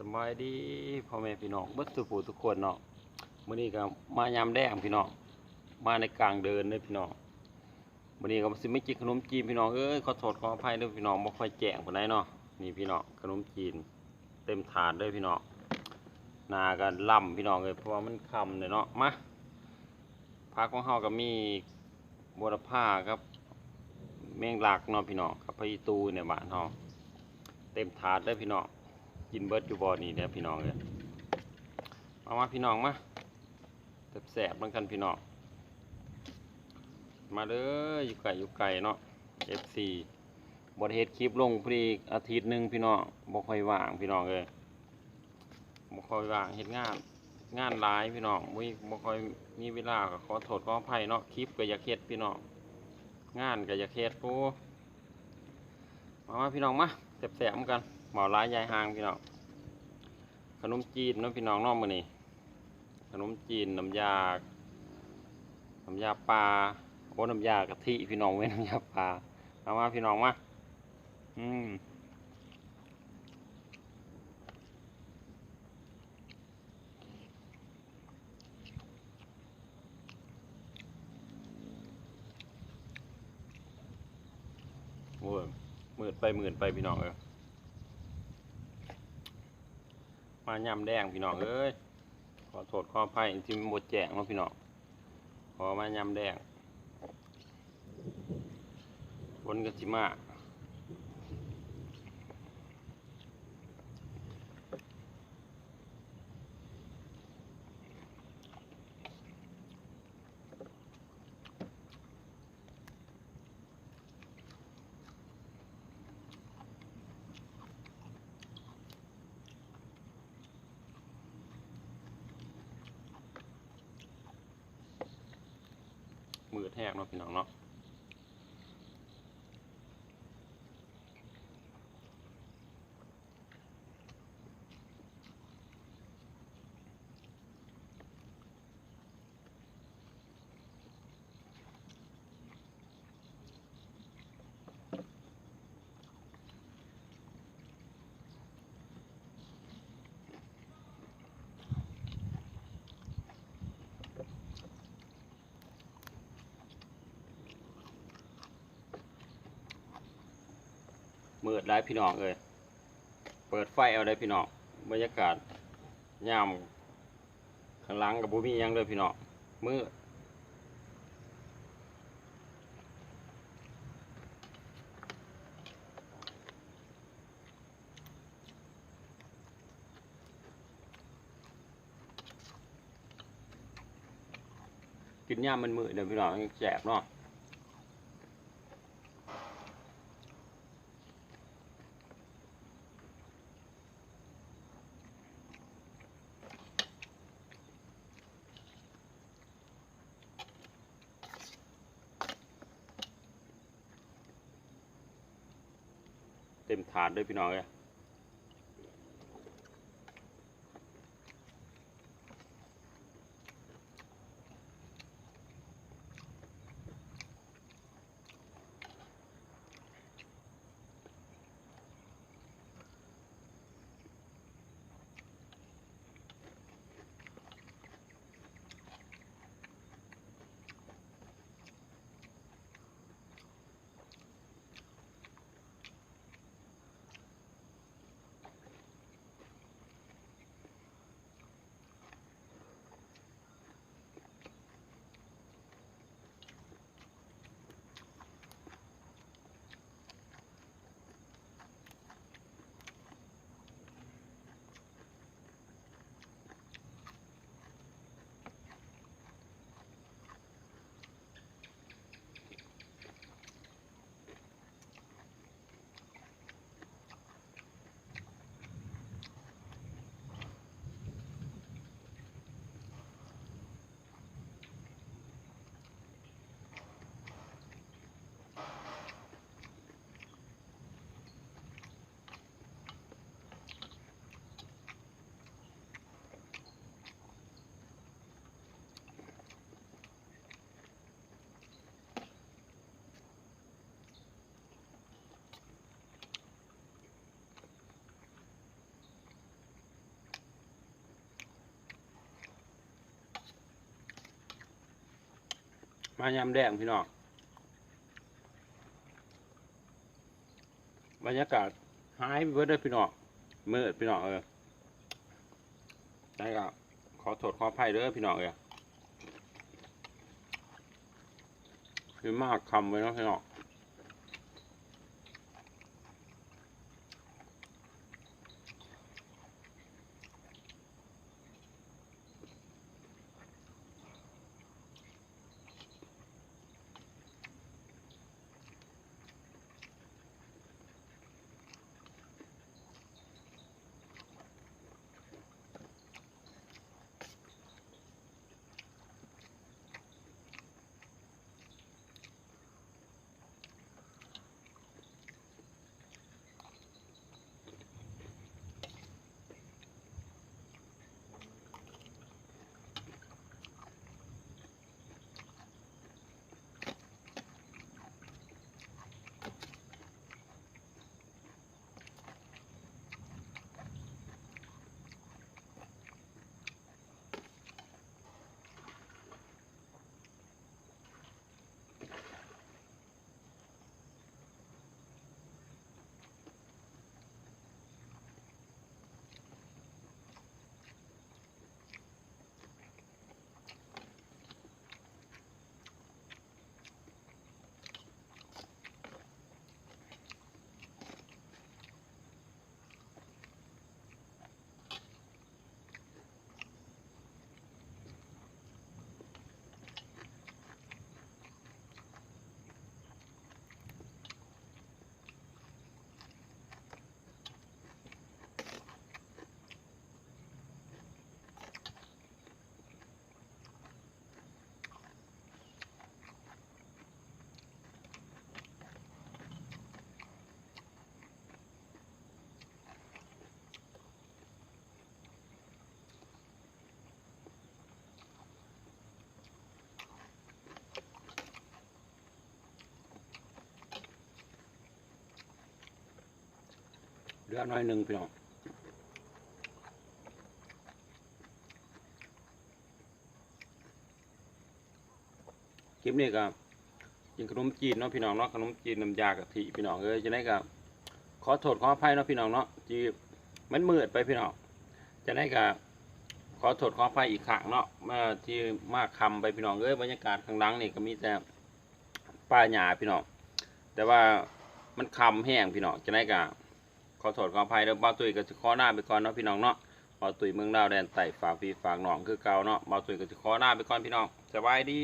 สบายดีพ่อแม่พี่น้องบิดสุขทุกคนเนาะมื้อนี้ก็มายามแดงพี่น้องมาในกลางเดินเด้อพี่น้องมื้อนี้ก็สิไม่กินขนมจีนพี่น้องเอ้ยขอโทษขออภัยเด้อพี่น้องบ่ค่อยแจ้งปานใดเนาะนี่พี่น้องขนมจีน เต็มถาดเด้อพี่น้องหนาก็ล่ำพี่น้องเอ้ยเพราะว่ามันคำเลยเนาะมาพักของเฮาก็มีบัวผ้าครับ แมงลักเนาะพี่น้องกับพะอีตูเนี่ยบ้านเฮาเต็มถาดเด้อพี่น้อง กินเบิร์ดอยู่บ่อนี่เด้อพี่น้องเลยมามาพี่น้องมาแสบๆเหมือนกันพี่น้อง มาเด้อยู่ไก่อยู่ไก่เนาะ FC บทเฮ็ดคลิปลงพอดีอาทิตย์หนึ่งพี่น้องบ่ค่อยว่างพี่น้องเลยบ่ค่อยว่างเฮ็ดงานงานหลายพี่น้องบ่มีบ่ค่อยมีเวลาก็ขอโทษขออภัยเนาะคลิปก็อยากเฮ็ดพี่น้องงานก็อยากเฮ็ดปูมามาพี่น้องมาแสบๆเหมือนกัน หมอร้ายยายหางพี่น้องขนมจีนน้องพี่น้องน้องมือนี่ขนมจีนน้ำยาน้ำยาปลาโอ้น้ำยากะทิพี่น้องเว้น้ำยาปลาเอามาพี่น้องมาอืมโอ้ยมืดไปมืดไปพี่น้องเออ มายำแดงพี่น้องเอ้ยขอโทษขออภัยที่มันบดแจงเนาะพี่น้องขอมายำแดงฝนกสิมา มือแทกเนาะพี่น้องเนาะ มืดได้พี่น้องเอ้ยเปิดไฟเอาได้พี่น้องบรรยากาศยามข้างหลังกับบุมียังเลยพี่น้องมืดกินยามมันมืดเดี๋ยวพี่น้องแสบเนาะ ต็มถาดด้วยพี่น้องเลย มายำแดงพี่น้องบรรยากาศหายไปเบิดเลยพี่น้องมืดพี่น้องเออได้ก็ขอโทษขออภัยเด้อพี่น้องเออคือมากคำไว้เนาะพี่น้อง ลือน้อยหนึ่งพี่น้องคลิปนี้ก็กินขนมจีนเนาะพี่น้องเนาะขนมจีนน้ำยากะทิพี่น้องเอ้ยจะได้กับขอโทษขออภัยเนาะพี่น้องเนาะที่มันมืดไปพี่น้องจะได้กับขอโทษขออภัยอีกครั้งเนาะเมื่อที่มากคำไปพี่น้องเอ้ยบรรยากาศข้างหลังนี่ก็มีแต่ป่าหญ้าพี่น้องแต่ว่ามันคำแห้งพี่น้องจะได้กับ อโทษขออภัยเด้อบ่าวตุ้ยก็สิขอหน้าไปก่อนเนาะพี่น้องเนาะบ่าวตุ้ยเมืองดาวแดนไต่ฝากพี่ฝากน้องคือเก่าเนาะบ่าวตุ้ยก็สิขอหน้าไปก่อนพี่น้องสบายดี